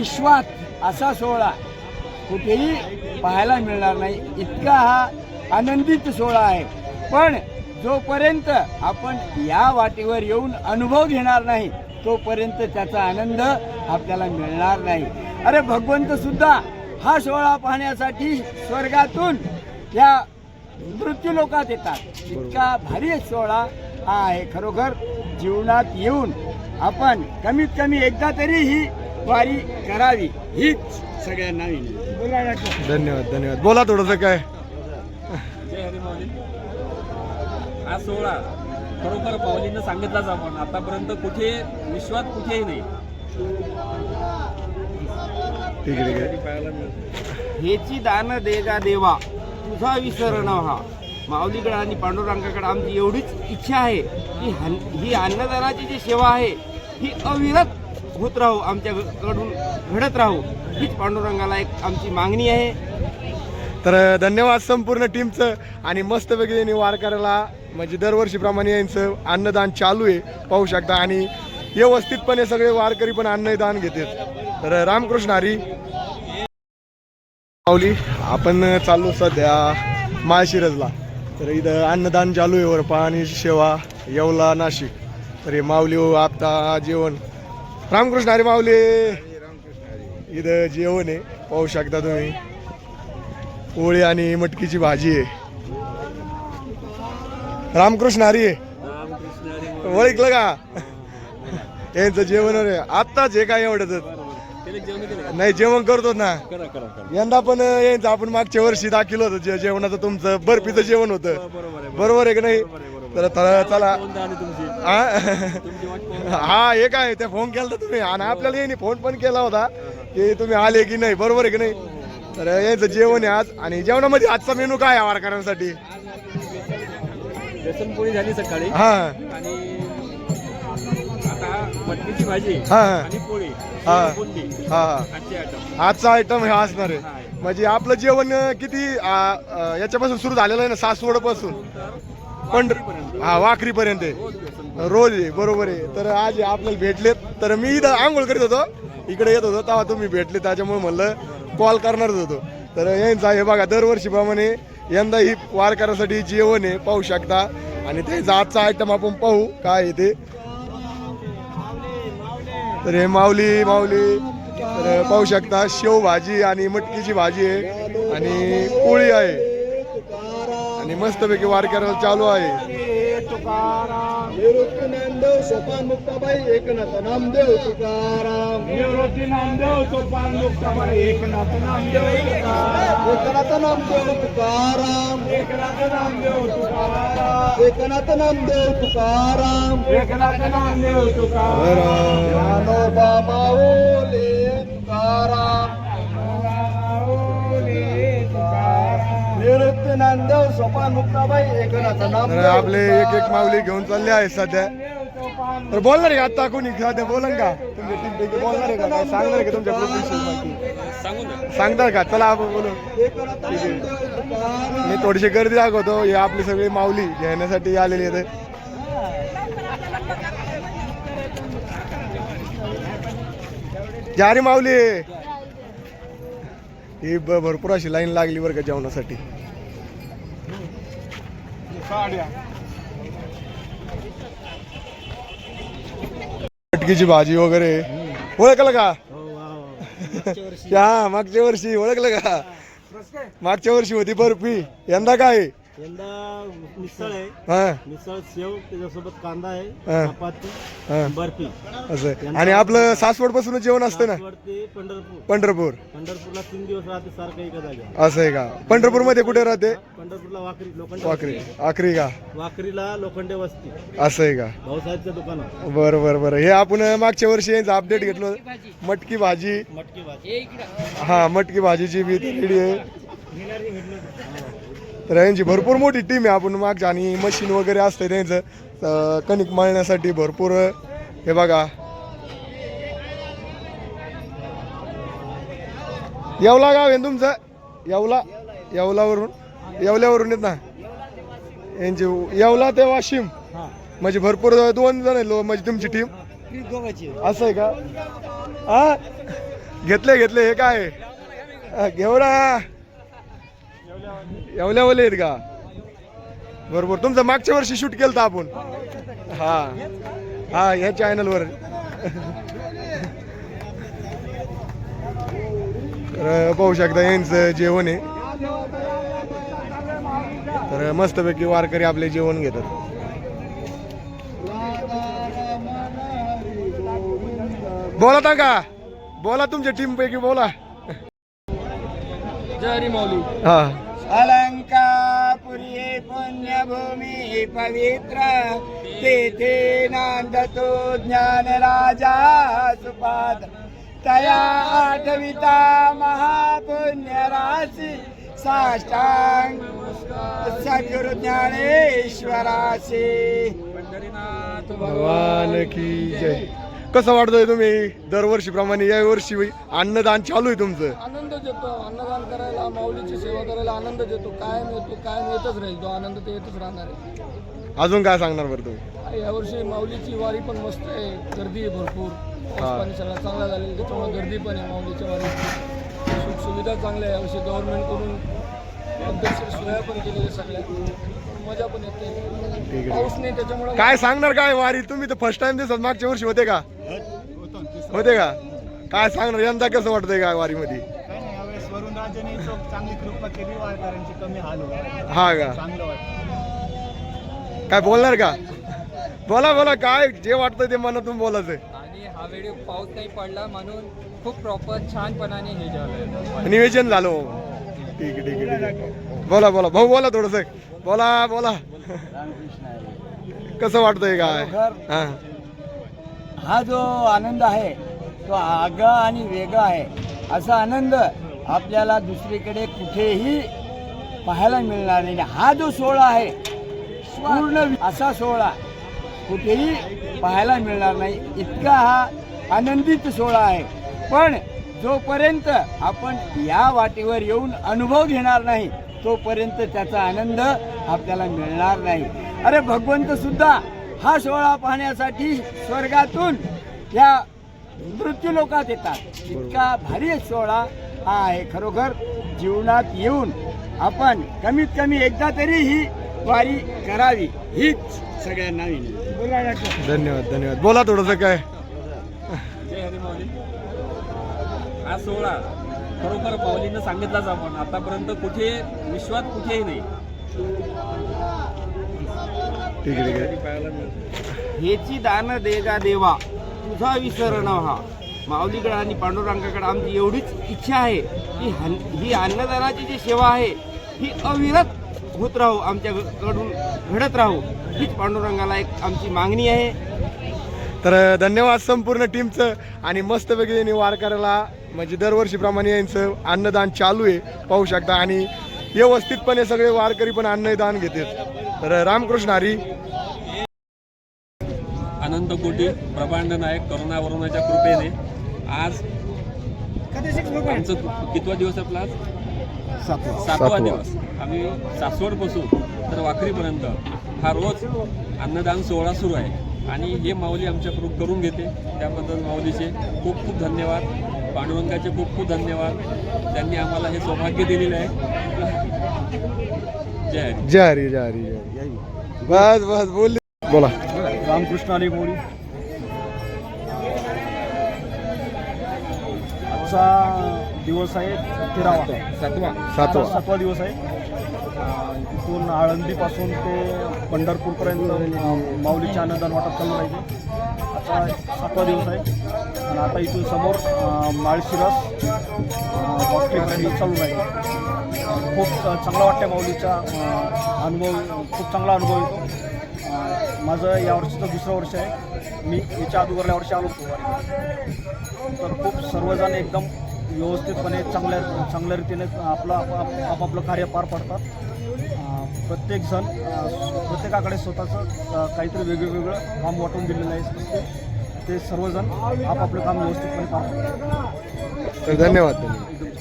विश्वात असा सोहळा कुठेही पाहायला मिळणार नाही. इतका हा आनंदित सोहळा आहे. पण जोपर्यंत आपण या वाटेवर येऊन अनुभव घेणार नाही तोपर्यंत त्याचा आनंद आपल्याला मिळणार नाही. अरे भगवंत सुद्धा हा सोहळा पाहण्यासाठी स्वर्गातून या मृत्यू लोकात येतात. इतका भारी सोहळा हा आहे. खरोखर जीवनात येऊन आपण कमीत कमी एकदा तरी ही वारी करावी हीच सगळ्यांना विनंती. धन्यवाद धन्यवाद. बोला थोडस काय? जय हरी माऊली. हा सोहळा. खरोखर माऊलीनं सांगितलाच आपण आतापर्यंत कुठे विश्वात कुठेही नाही. ठीक आहे ठीक हेची दान देगा देवा तुझा विसरण हा माऊलीकडे आणि पांडुरंगाकडे आमची एवढीच इच्छा आहे की हन- ही अन्नदानाची जी सेवा आहे ही अविरत होत राहू आमच्याकडून घडत राहू हीच पांडुरंगाला एक आमची मागणी आहे. तर धन्यवाद संपूर्ण टीमचं आणि मस्तपैकी त्यांनी वारकऱ्याला म्हणजे दरवर्षीप्रमाणे यांचं अन्नदान चालू आहे पाहू शकता. आणि व्यवस्थितपणे सगळे वारकरी पण अन्नदान घेतात. तर रामकृष्ण हरी. माऊली आपण चाललो सध्या माळशिरजला तर इथं अन्नदान चालू आहे वर आणि सेवा येवला नाशिक. तर हे माऊली हो आपता जेवण रामकृष्ण हरी माऊली. इथं जेवण आहे पाहू शकता तुम्ही. पोळी आणि मटकीची भाजी आहे. रामकृष्ण हरी. आहे ओळखलं का? यांचं जेवण रे आत्ताच हे काय एवढंच का? नाही जेवण करतो ना. यंदा पण यांचं आपण मागच्या वर्षी दाखिलं होतं जेवणाचं तुमचं बर्फीचं जेवण होतं. बरोबर आहे की नाही? तर चला. तुमची? हा हा काय ते फोन केला होता तुम्ही? आणि आपल्याला यांनी फोन पण केला होता की तुम्ही आले की नाही? बरोबर आहे की नाही? तर यांचं जेवण आहे आज. आणि जेवणामध्ये आजचा मेनू काय आहे वारकऱ्यांसाठी? पोळी झाली सकाळी. हा. आणि मटकीची भाजी हा. आणि पोळी. हा. हा. आजची आयटम हे असणार. आहे. म्हणजे आपलं जेवण किती याच्यापासून सुरू झालेलं आहे ना? सासवडपासून पंढर हा वाकरीपर्यंत आहे. रोज आहे बरोबर आहे. तर आज आपल्याला भेटलेत. तर मी इथं आंघोळ करीत होतो. इकडे येत होतो तेव्हा तुम्ही भेटले त्याच्यामुळे म्हणलं कॉल करणारच होतो. तर यांचा हे बघा दरवर्षीप्रमाणे यंदा ही वारकऱ्यासाठी जेवण आहे पाहू शकता. आणि त्यांचा आजचा आयटम आपण पाहू काय आहे ते. तर हे माऊली माऊली. तर पाहू शकता शेव भाजी आणि मटकीची भाजी आहे. आणि पोळी आहे. आणि मस्तपैकी वारकऱ्याला चालू आहे. सोपान मुक्ताबाई एकनाथ नामदेव तुकाराम. निवृत्ती नामदेव सोपान मुक्ताबाई एकनाथ नामदेव एकनाथ नामदेव तुकाराम एकनाथ नामदेव तुकाराम एकनाथ नामदेव तुकाराम एकनाथ नामदेव तुकाराम ज्ञानोबा माऊली तुकाराम. तर आपले एक एक माऊली घेऊन चालले आहे सध्या. तर बोलणार आहे का आता कोणी? सध्या बोलन का? तुमच्या टीम पैकी बोलणार आहे का? काय सांगणार का तुमच्या प्रोफेशनल सांगणार का? चला आपण बोलू. मी थोडीशी गर्दी दाखवतो. हे आपली सगळी माऊली घेण्यासाठी आलेली आहे जारी माऊली. ही भरपूर अशी लाईन लागली बरं का जेवणासाठी. मटकीची भाजी वगैरे. ओळखलं का? हा मागच्या वर्षी ओळखलं का? मागच्या वर्षी होती बर्फी. यंदा काय? यंदा मिसळ आहे. हा. मिसळ सेव त्याच्यासोबत कांदा हा. आहे चपाती हा. बर्फी. असं. आणि आपलं सासवड पासूनच जेवण असतं ना? पंढरपूर. पंढरपूर. पंढरपूरला तीन दिवस राहते सारखं एका जागा असं आहे का? पंढरपूरमध्ये कुठे राहते? पंढरपूरला वाकरी लोखंडे वाकरी. आखरी का? वाकरीला लोखंडे वस्ती. असं आहे का? भाऊसाहेबचं दुकान. बरं बरं बरं. हे आपण मागच्या वर्षी यांचं अपडेट घेतलं मटकी भाजी. मटकी भाजी. हा मटकी भाजीची बी रेडी आहे. तर यांची भरपूर मोठी टीम आहे. आपण मागच्या आणि मशीन वगैरे असते त्यांचं. कणिक मळण्यासाठी भरपूर हे बघा. येवला गाव आहे तुमचं? येवला? येवलावरून? येवल्यावरून येत ना? यांची येवला ते वाशिम. म्हणजे भरपूर दोन जण आहे लो म्हणजे तुमची टीम असं आहे का? हा घेतले घेतले हे काय? घेवडा. येवल्यावले आहेत का? बरोबर. तुमचं मागच्या वर्षी शूट केलं होतं आपण. हा. हा ह्या चॅनलवर तर पाहू शकता यांचं जेवण आहे. तर मस्तपैकी वारकरी आपले जेवण घेतात. बोला ता का? बोला तुमच्या टीम पैकी बोला. जय हरी माऊली. हा. अलङ्कापुरी पुण्यभूमिः पवित्र। तिथि नांदतो ज्ञानराजा सुपाद। तया आठविता महापुण्यराशि। साष्टाङ्ग सद्गुरु ज्ञानेश्वराशि भगवान की जय। कसं वाटतंय तुम्ही? दरवर्षी प्रमाणे या वर्षी अन्नदान चालू आहे तुमचं. आनंद येतो अन्नदान करायला माऊलीची सेवा करायला आनंद येतो कायम येतो कायम येतच राहील. तो आनंद ते येतच राहणार आहे. अजून काय सांगणार बरं तुम्ही? यावर्षी माऊलीची वारी पण मस्त आहे. गर्दी आहे भरपूर. पाणी सगळं चांगला झालेला त्याच्यामुळे गर्दी पण आहे माऊलीच्या वारीत सुख सुविधा चांगल्या आहे. यावर्षी गव्हर्नमेंटकडून पद्धतशीर सोया पण केलेल्या सगळ्या. मजा पण येते. पाऊस नाही त्याच्यामुळे काय सांगणार काय वारी? तुम्ही तर फर्स्ट टाइम दिसत. मागच्या वर्षी होते का? होते का? काय सांगणार? यंदा कसं वाटतंय काय वारीमध्ये? काय नाही यावेळेस वरुण राजाने चांगली कृपा केली वारकऱ्यांची कमी हाल होते हा का? काय बोलणार का? बोला बोला काय जे वाटतं ते मनातून बोलायचं आणि हा व्हिडिओ पाऊस नाही पडला म्हणून खूप प्रॉपर छानपणाने हे झालं. निवेदन झालं हो. ठीक आहे ठीक आहे ठीक आहे. बोला बोला. भाऊ बोला थोडस. बोला बोला. कसं वाटतंय काय? हा. हा जो आनंद आहे तो आगळा आणि वेगळा आहे असा आनंद आपल्याला दुसरीकडे कुठेही पाहायला मिळणार नाही. हा जो सोहळा आहे पूर्ण असा सोहळा कुठेही पाहायला मिळणार नाही. इतका हा आनंदित सोहळा आहे. पण जोपर्यंत आपण या वाटेवर येऊन अनुभव घेणार नाही तोपर्यंत त्याचा आनंद आपल्याला मिळणार नाही. अरे भगवंत सुद्धा हा सोहळा पाहण्यासाठी स्वर्गातून या मृत्यू लोकात येतात. इतका भारी सोहळा हा आहे. खरोखर जीवनात येऊन आपण कमीत कमी एकदा तरी ही वारी करावी. हीच सगळ्यांना विनंती. धन्यवाद धन्यवाद. बोला थोडस काय? जय हरी माऊली. हा सोहळा खरोखर माऊलीनं सांगितलाच आपण. आतापर्यंत कुठे विश्वात कुठेही नाही. ठीक आहे ठीक आहे. हेची दान देगा देवा. तुझा विसर हा. माऊलीकडे आणि पांडुरंगाकडे आमची एवढीच इच्छा आहे की हन- ही अन्नदानाची जी सेवा आहे ही अविरत होत राहू आमच्याकडून घडत राहू. हीच पांडुरंगाला एक आमची मागणी आहे. तर धन्यवाद संपूर्ण टीमचं आणि मस्तपैकी त्यांनी वारकऱ्याला म्हणजे दरवर्षीप्रमाणे यांचं अन्नदान चालू आहे पाहू शकता. आणि व्यवस्थितपणे सगळे वारकरी पण अन्नदान घेतात. तर रामकृष्ण हरी. अनंत कोटी प्रभांड नायक करुणा वरुणाच्या कृपेने आज आमचं कितवा दिवस आपला आज? सातवा सातवा. दिवस. आम्ही सासवडपासून तर वाखरीपर्यंत हा रोज अन्नदान सोहळा सुरू आहे. आणि हे माऊली आमच्याकडून करून घेते. त्याबद्दल माऊलीचे खूप खूप धन्यवाद. पांडुरंगाचे खूप खूप धन्यवाद. त्यांनी आम्हाला हे सौभाग्य दिलेलं आहे. जय हरी. जय हरी जय हरी जय हरी. बस बस बोल. बोला. रामकृष्ण आणि मोरी. आजचा दिवस आहे तेरावा सातवा. सातवा. सातवा दिवस आहे. इथून आळंदीपासून ते पंढरपूरपर्यंत माऊलीचे अन्नदान वाटप चालू राहिले. आता सातवा दिवस आहे. आणि आता इथून समोर माळशिरस अं, रॅली चालू राहील. खूप चांगला वाटतं माऊलीचा अनुभव खूप चांगला अनुभव येतो. माझं या वर्षीचं दुसरं वर्ष आहे. मी याच्या अगोदरल्या वर्षी आलो होतो. तर खूप सर्वजण एकदम व्यवस्थितपणे चांगल्या चांगल्या रीतीने आपलं आप- आपापलं कार्य पार पाडतात. प्रत्येकजण प्रत्येकाकडे स्वतःचं काहीतरी वेगळं वेगळं काम वाटून दिलेलं आहे. ते- ते सर्वजण आपापलं काम व्यवस्थितपणे पाहतात धन्यवाद.